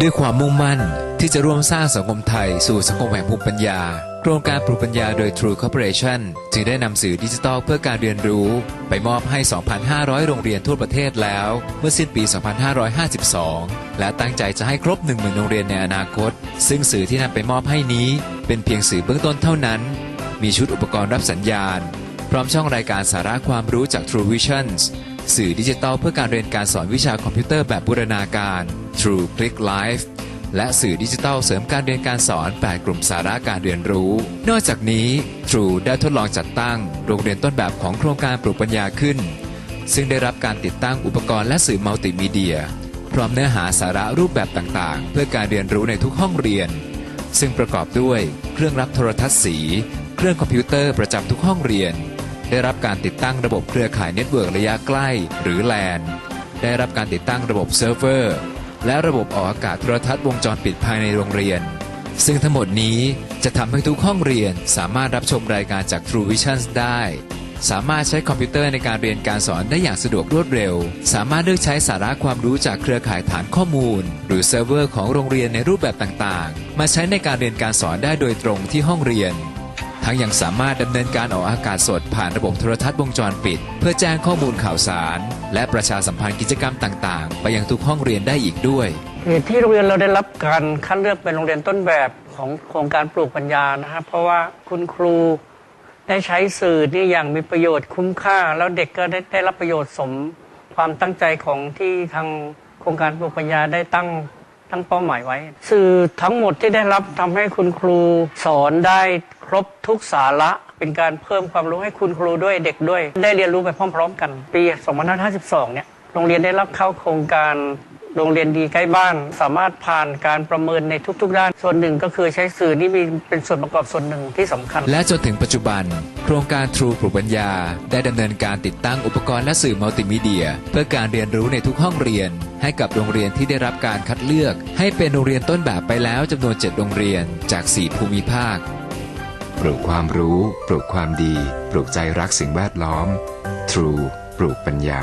ด้วยความมุ่งมั่นที่จะร่วมสร้างสังคมไทยสู่สังคมแห่งภูมิปัญญา โครงการปลูกปัญญาโดย True Corporation จึงได้นำสื่อดิจิทัลเพื่อการเรียนรู้ ไปมอบให้ 2,500 โรงเรียนทั่วประเทศแล้ว เมื่อสิ้นปี 2552 และตั้งใจจะให้ครบ 10,000 โรงเรียนในอนาคต ซึ่งสื่อที่นำไปมอบให้นี้ เป็นเพียงสื่อเบื้องต้นเท่านั้น มีชุดอุปกรณ์รับสัญญาณ พร้อมช่องรายการสาระความรู้จาก True Visions สื่อดิจิทัลเพื่อการเรียนการสอนวิชาคอมพิวเตอร์แบบบูรณาการ True Click Live และสื่อดิจิทัลเสริมการเรียนการสอน 8 กลุ่มสาระการเรียนรู้ นอกจากนี้ True ได้ทดลองจัดตั้ง โรงเรียนต้นแบบของโครงการปลูกปัญญาขึ้น ซึ่งได้รับการติดตั้งอุปกรณ์และสื่อมัลติมีเดีย พร้อมเนื้อหาสาระรูปแบบต่างๆ เพื่อการเรียนรู้ในทุกห้องเรียน ซึ่งประกอบด้วย เครื่องรับโทรทัศน์สี เครื่องคอมพิวเตอร์ประจำทุกห้องเรียน ได้รับการติดตั้งระบบเครือข่ายเน็ตเวิร์กระยะใกล้ หรือ LAN ได้รับการติดตั้งระบบเซิร์ฟเวอร์ และระบบออกอากาศโทรทัศน์วงจรปิดภายในโรงเรียน ซึ่งทั้งหมดนี้จะทำให้ทุกห้องเรียนสามารถรับชมรายการจาก True Vision ได้ สามารถใช้คอมพิวเตอร์ในการเรียนการสอนได้อย่างสะดวกรวดเร็ว สามารถเลือกใช้สาระความรู้จากเครือข่ายฐานข้อมูล หรือเซิร์ฟเวอร์ของโรงเรียนในรูปแบบต่างๆ มาใช้ในการเรียนการสอนได้โดยตรงที่ห้องเรียน ทั้งยังสามารถดำเนินการออกอากาศสดผ่านระบบโทรทัศน์วงจรปิด เพื่อแจ้งข้อมูลข่าวสาร และประชาสัมพันธ์กิจกรรมต่างๆ ไปยังทุกห้องเรียนได้อีกด้วยเหตุที่โรงเรียนเราได้รับการคัดเลือกเป็นโรงเรียนต้นแบบของโครงการปลูกปัญญานะครับเพราะว่าคุณครูได้ใช้สื่อนี่อย่างมีประโยชน์คุ้มค่า แล้วเด็กก็ได้ได้รับประโยชน์สมความตั้งใจของที่ทางโครงการปลูกปัญญาได้ตั้งตั้งเป้าหมายไว้ สื่อทั้งหมดที่ได้รับทำให้คุณครูสอนได้ รบทุกสาระ เป็นการเพิ่มความรู้ให้คุณครูด้วยเด็กด้วย ได้เรียนรู้ไปพร้อม ๆ กัน ปี 2552 เนี่ยโรงเรียนได้รับเข้าโครงการโรงเรียนดีใกล้บ้าน สามารถผ่านการประเมินในทุกๆด้าน ส่วนหนึ่งก็คือใช้สื่อนี่มีเป็นส่วนประกอบส่วนหนึ่งที่สำคัญ และจนถึงปัจจุบัน โครงการ True ปลูกปัญญา ได้ดำเนินการติดตั้งอุปกรณ์และสื่อมัลติมีเดีย เพื่อการเรียนรู้ในทุกห้องเรียน ให้กับโรงเรียนที่ได้รับการคัดเลือก ให้เป็นโรงเรียนต้นแบบไปแล้วจำนวน 7 โรงเรียนจาก 4 ภูมิภาค ปลูกความรู้ ปลูกความดี ปลูกใจรักสิ่งแวดล้อม True ปลูกปัญญา